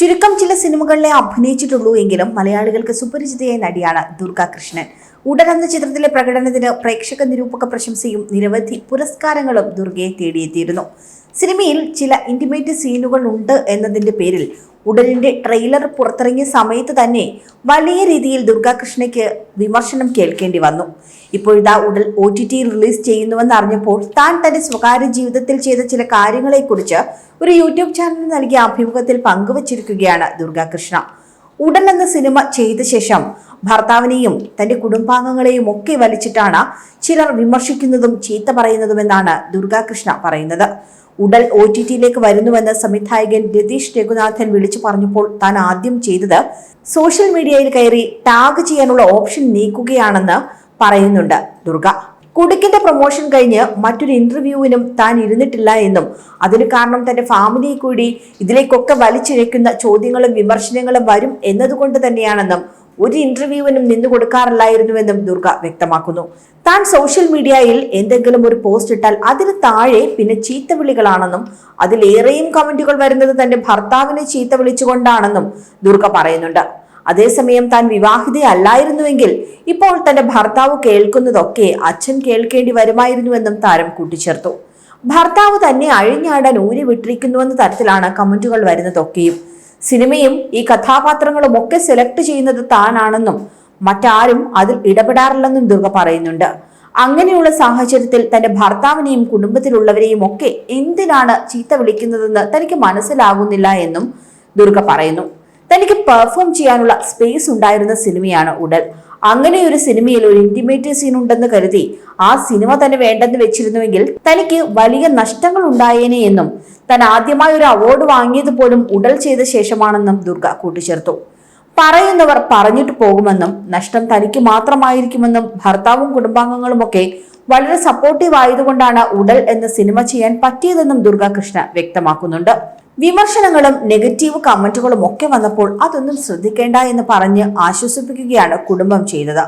ചുരുക്കം ചില സിനിമകളിലെ അഭിനയിച്ചിട്ടുള്ളൂ എങ്കിലും മലയാളികൾക്ക് സുപരിചിതയായ നടിയാണ് ദുർഗ കൃഷ്ണൻ. എന്ന ചിത്രത്തിലെ പ്രകടനത്തിന് പ്രേക്ഷക നിരൂപക പ്രശംസയും നിരവധി പുരസ്കാരങ്ങളും ദുർഗയെ തേടിയെത്തിയിരുന്നു. സിനിമയിൽ ചില ഇന്റിമേറ്റ് സീനുകൾ ഉണ്ട് എന്നതിന്റെ പേരിൽ ഉടലിന്റെ ട്രെയിലർ പുറത്തിറങ്ങിയ സമയത്ത് തന്നെ വലിയ രീതിയിൽ ദുർഗാകൃഷ്ണയ്ക്ക് വിമർശനം കേൾക്കേണ്ടി വന്നു. ഇപ്പോഴിതാ ഉടൽ ഒ ടി ടി റിലീസ് ചെയ്യുന്നുവെന്ന് അറിഞ്ഞപ്പോൾ താൻ തന്റെ സ്വകാര്യ ജീവിതത്തിൽ ചെയ്ത ചില കാര്യങ്ങളെക്കുറിച്ച് ഒരു യൂട്യൂബ് ചാനലിന് നൽകിയ അഭിമുഖത്തിൽ പങ്കുവച്ചിരിക്കുകയാണ് ദുർഗാകൃഷ്ണ. ഉടൻ എന്ന സിനിമ ചെയ്ത ശേഷം ഭർത്താവിനെയും തന്റെ കുടുംബാംഗങ്ങളെയും ഒക്കെ വലിച്ചിട്ടാണ് ചിലർ വിമർശിക്കുന്നതും ചീത്ത പറയുന്നതുമെന്നാണ് ദുർഗാകൃഷ്ണ പറയുന്നത്. ഉടൽ ഒ ടി ടിയിലേക്ക് വരുന്നുവെന്ന് സംവിധായകൻ രതീഷ് രഘുനാഥൻ വിളിച്ചു പറഞ്ഞപ്പോൾ താൻ ആദ്യം ചെയ്തത് സോഷ്യൽ മീഡിയയിൽ കയറി ടാഗ് ചെയ്യാനുള്ള ഓപ്ഷൻ നീക്കുകയാണെന്ന് പറയുന്നുണ്ട് ദുർഗ. കുടുക്കിന്റെ പ്രൊമോഷൻ കഴിഞ്ഞ് മറ്റൊരു ഇന്റർവ്യൂവിനും താൻ ഇരുന്നിട്ടില്ല എന്നും. അതിന് കാരണം തന്റെ ഫാമിലിയെ കൂടി ഇതിലേക്കൊക്കെ വലിച്ചിഴയ്ക്കുന്ന ചോദ്യങ്ങളും വിമർശനങ്ങളും വരും എന്നതുകൊണ്ട് തന്നെയാണെന്നും ഒരു ഇന്റർവ്യൂവിനും നിന്നു കൊടുക്കാറില്ലായിരുന്നുവെന്നും ദുർഗ വ്യക്തമാക്കുന്നു. താൻ സോഷ്യൽ മീഡിയയിൽ എന്തെങ്കിലും ഒരു പോസ്റ്റ് ഇട്ടാൽ അതിന് താഴെ പിന്നെ ചീത്ത വിളികളാണെന്നും അതിലേറെയും കമന്റുകൾ വരുന്നത് തന്റെ ഭർത്താവിനെ ചീത്ത വിളിച്ചുകൊണ്ടാണെന്നും ദുർഗ പറയുന്നുണ്ട്. അതേസമയം താൻ വിവാഹിതയല്ലായിരുന്നുവെങ്കിൽ ഇപ്പോൾ തന്റെ ഭർത്താവ് കേൾക്കുന്നതൊക്കെ അച്ഛൻ കേൾക്കേണ്ടി വരുമായിരുന്നുവെന്നും താരം കൂട്ടിച്ചേർത്തു. ഭർത്താവ് തന്നെ അഴിഞ്ഞാടാൻ ഊരി വിട്ടിരിക്കുന്നുവെന്ന തരത്തിലാണ് കമന്റുകൾ വരുന്നതൊക്കെയും. സിനിമയും ഈ കഥാപാത്രങ്ങളും ഒക്കെ സെലക്ട് ചെയ്യുന്നത് താനാണെന്നും മറ്റാരും അതിൽ ഇടപെടാറില്ലെന്നും ദുർഗ പറയുന്നുണ്ട്. അങ്ങനെയുള്ള സാഹചര്യത്തിൽ തന്റെ ഭർത്താവിനെയും കുടുംബത്തിലുള്ളവരെയും ഒക്കെ എന്തിനാണ് ചീത്ത വിളിക്കുന്നതെന്ന് തനിക്ക് മനസ്സിലാകുന്നില്ല എന്നും ദുർഗ പറയുന്നു. തനിക്ക് പെർഫോം ചെയ്യാനുള്ള സ്പേസ് ഉണ്ടായിരുന്ന സിനിമയാണ് ഉടൽ. അങ്ങനെ ഒരു സിനിമയിൽ ഒരു ഇന്റിമേറ്റ് സീൻ ഉണ്ടെന്ന് കരുതി ആ സിനിമ തന്നെ വേണ്ടെന്ന് വെച്ചിരുന്നുവെങ്കിൽ തനിക്ക് വലിയ നഷ്ടങ്ങൾ ഉണ്ടായേനെ എന്നും താൻ ആദ്യമായി ഒരു അവാർഡ് വാങ്ങിയത് പോലും ഉടൽ ചെയ്ത ശേഷമാണെന്നും ദുർഗ കൂട്ടിച്ചേർത്തു. പറയുന്നവർ പറഞ്ഞിട്ട് പോകുമെന്നും നഷ്ടം തനിക്ക് മാത്രമായിരിക്കുമെന്നും ഭർത്താവും കുടുംബാംഗങ്ങളുമൊക്കെ വളരെ സപ്പോർട്ടീവ് ആയതുകൊണ്ടാണ് ഉടൽ എന്ന സിനിമ ചെയ്യാൻ പറ്റിയതെന്നും ദുർഗാകൃഷ്ണ വ്യക്തമാക്കുന്നുണ്ട്. വിമർശനങ്ങളും നെഗറ്റീവ് കമന്റുകളും ഒക്കെ വന്നപ്പോൾ അതൊന്നും ശ്രദ്ധിക്കേണ്ട എന്ന് പറഞ്ഞ് ആശ്വസിപ്പിക്കുകയാണ് കുടുംബം ചെയ്തത്.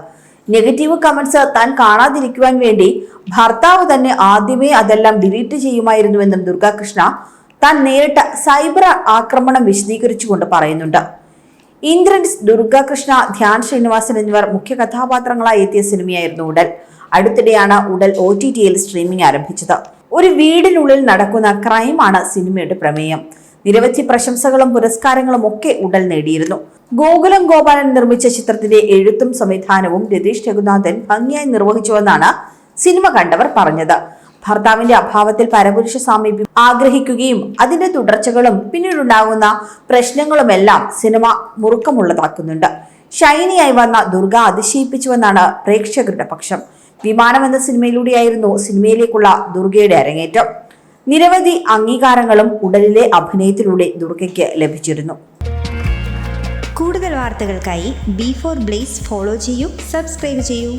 നെഗറ്റീവ് കമന്റ്സ് താൻ കാണാതിരിക്കുവാൻ വേണ്ടി ഭർത്താവ് തന്നെ ആദ്യമേ അതെല്ലാം ഡിലീറ്റ് ചെയ്യുമായിരുന്നുവെന്നും ദുർഗാകൃഷ്ണ താൻ നേരിട്ട സൈബർ ആക്രമണം വിശദീകരിച്ചുകൊണ്ട് പറയുന്നുണ്ട്. ഇന്ദ്രൻസ് ദുർഗാകൃഷ്ണ ധ്യാൻ ശ്രീനിവാസൻ എന്നിവർ മുഖ്യ കഥാപാത്രങ്ങളായി എത്തിയ സിനിമയായിരുന്നു ഉടൽ. അടുത്തിടെയാണ് ഉടൽ ഒ ടി ടിയിൽ സ്ട്രീമിംഗ് ആരംഭിച്ചത്. ഒരു വീടിനുള്ളിൽ നടക്കുന്ന ക്രൈമാണ് സിനിമയുടെ പ്രമേയം. നിരവധി പ്രശംസകളും പുരസ്കാരങ്ങളും ഒക്കെ ഉടൽ നേടിയിരുന്നു. ഗോകുലം ഗോപാലൻ നിർമ്മിച്ച ചിത്രത്തിന്റെ എഴുത്തും സംവിധാനവും രതീഷ് രഘുനാഥൻ ഭംഗിയായി നിർവഹിച്ചുവെന്നാണ് സിനിമ കണ്ടവർ പറഞ്ഞത്. ഭർത്താവിന്റെ അഭാവത്തിൽ പരപുരുഷ സാമീപ്യം ആഗ്രഹിക്കുകയും അതിന്റെ തുടർച്ചകളും പിന്നീടുണ്ടാകുന്ന പ്രശ്നങ്ങളുമെല്ലാം സിനിമ മുറുക്കമുള്ളതാക്കുന്നുണ്ട്. ഷൈനിയായി വന്ന ദുർഗ അതിശയിപ്പിച്ചുവെന്നാണ് പ്രേക്ഷകരുടെ പക്ഷം. വിമാനം എന്ന സിനിമയിലൂടെയായിരുന്നു സിനിമയിലേക്കുള്ള ദുർഗയുടെ അരങ്ങേറ്റം. നിരവധി അംഗീകാരങ്ങളും ഉടലിലെ അഭിനയത്തിലൂടെ ദുർഗയ്ക്ക് ലഭിച്ചിരുന്നു. കൂടുതൽ വാർത്തകൾക്കായി ബി ഫോർ ബ്ലേസ് ഫോളോ ചെയ്യൂ സബ്സ്ക്രൈബ് ചെയ്യൂ.